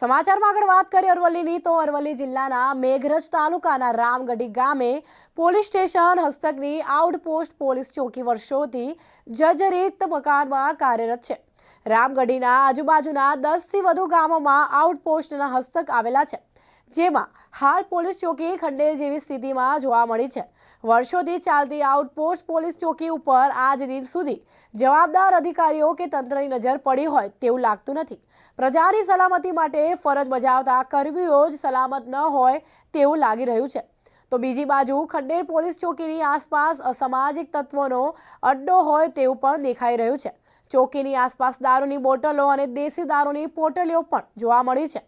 સમાચારમાં આગળ વાત કરીએ અરવલ્લીની, તો અરવલ્લી જિલ્લાના મેઘરજ તાલુકાના રામગઢી ગામે પોલીસ સ્ટેશન હસ્તકની આઉટપોસ્ટ પોલીસ ચોકી વર્ષોથી જર્જરિત મકાનમાં કાર્યરત છે. રામગઢીના આજુબાજુના દસથી વધુ ગામોમાં આઉટપોસ્ટના હસ્તક આવેલા છે. જેમાં હાલ પોલીસ ચોકી ખંડેર જેવી સ્થિતિમાં જોવા મળી છે. વર્ષોથી ચાલતી આઉટપોસ્ટ પોલીસ ચોકી ઉપર આજ દિન સુધી જવાબદાર અધિકારીઓ કે તંત્રની નજર પડી હોય તેવું લાગતું નથી. પ્રજાની સલામતી માટે ફરજ બજાવતા કર્મીઓ જ સલામત ન હોય તેવું લાગી રહ્યું છે. તો બીજી બાજુ ખંડેર પોલીસ ચોકીની આસપાસ અસામાજિક તત્વોનો અડ્ડો હોય તેવું પણ દેખાઈ રહ્યું છે. ચોકીની આસપાસ દારૂની બોટલો અને દેશી દારૂની પોટલીઓ પણ જોવા મળી છે.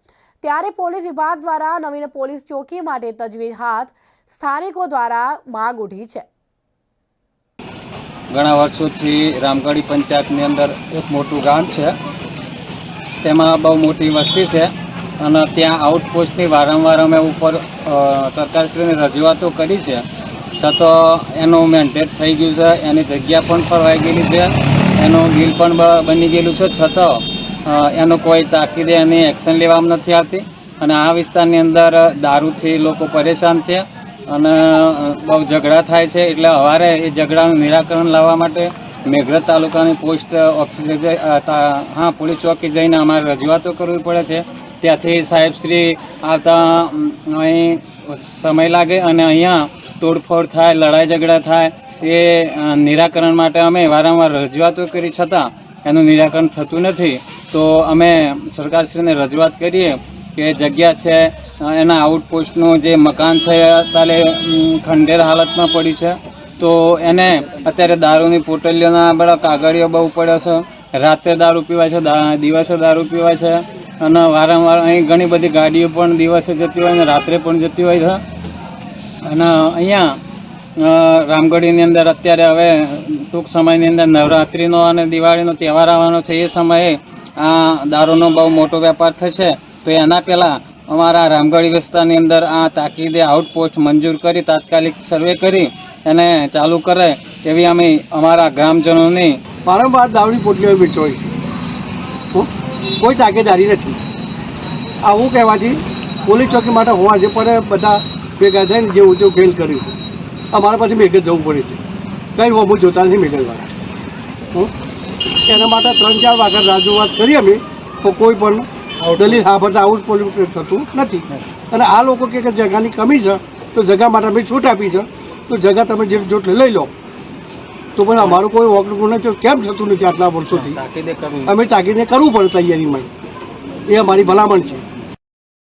ત્યારે પોલીસ વિભાગ દ્વારા નવીન પોલીસ ચોકી માટે તજવીજ હાથ સ્થાનિકો દ્વારા માંગ ઉઠી છે. ઘણા વર્ષોથી રામગઢી પંચાયતની અંદર એક મોટું ગામ છે. તેમાં બહુ મોટી વસ્તી છે અને ત્યાં આઉટપોસ્ટની વારંવાર અમે ઉપર સરકારશ્રીની રજૂઆતો કરી છે. છતાં એનું મેન્ટેન થઈ ગયું છે. એની જગ્યા પણ ફરવાઈ ગયેલી છે. એનું બિલ પણ બની ગયેલું છે. છતાં એનું કોઈ તાકીદે એની એક્શન લેવામાં નથી આવતી. અને આ વિસ્તારની અંદર દારૂથી લોકો પરેશાન છે અને બહુ ઝઘડા થાય છે. એટલે અવારે એ ઝઘડાનું નિરાકરણ લાવવા માટે મેઘરજ તાલુકાની પોસ્ટ ઓફિસે હા, પોલીસ ચોકી જઈને અમારે રજૂઆતો કરવી પડે છે. ત્યાંથી સાહેબશ્રી આવતા અહીં સમય લાગે અને અહીંયા તોડફોડ થાય, લડાઈ ઝઘડા થાય, એ નિરાકરણ માટે અમે વારંવાર રજૂઆતો કરી છતાં એનું નિરાકરણ થતું નથી. તો અમે સરકારશ્રીને રજૂઆત કરીએ કે જગ્યા છે, એના આઉટપોસ્ટનું જે મકાન છે, અત્યારે ખંડેર હાલતમાં પડ્યું છે. તો એને અત્યારે દારૂની પોટલીઓના બધા કાગળિયો બહુ પડ્યો છે. રાત્રે દારૂ પીવાય છે દિવસે દારૂ પીવાય છે. અને વારંવાર અહીં ઘણી બધી ગાડીઓ પણ દિવસે જતી હોય અને રાત્રે પણ જતી હોય છે. અને અહીંયા રામગઢીની અંદર અત્યારે હવે ટૂંક સમયની અંદર નવરાત્રિનો અને દિવાળીનો તહેવાર આવવાનો છે. એ સમયે આ દારૂનો બહુ મોટો વેપાર થશે, તો એના પહેલાં અમારા રામગઢી વિસ્તારની અંદર આ તાકીદે આઉટપોસ્ટ મંજૂર કરી, તાત્કાલિક સર્વે કરી એને ચાલુ કરે એવી અમે અમારા ગ્રામજનોની વારંવાર દારૂની પોટલીઓ વેચવાય છે હો? કોઈ તાકેદારી નથી આવું કહેવાથી પોલીસ ચોકી માટે હોવા જે પડે બધા ભેગા થઈને જે ઉદ્યોગ ફેલ કર્યું છે, અમારા પાસે મેઘજ જવું પડે છે કંઈ હોમું જોતા નથી મેઘજવાળા હો? એના માટે ત્રણ ચાર વખત રાજુવાત કરી અમે તો કોઈ પણ દલિત હાફત આવું જ પોલ્યુટેડ થતું નથી. અને આ લોકો કે જગાની કમી છે તો જગા માટે અમે છૂટ આપી છે. તો જગા તમે જે જોટ લઈ લો. તો પણ અમારું કોઈ વોકડું નથી કેમ થતું નથી આટલા વર્ષોથી? અમે તાકીદને કરવું પડે તૈયારીમાં. એ અમારી ભલામણ છે.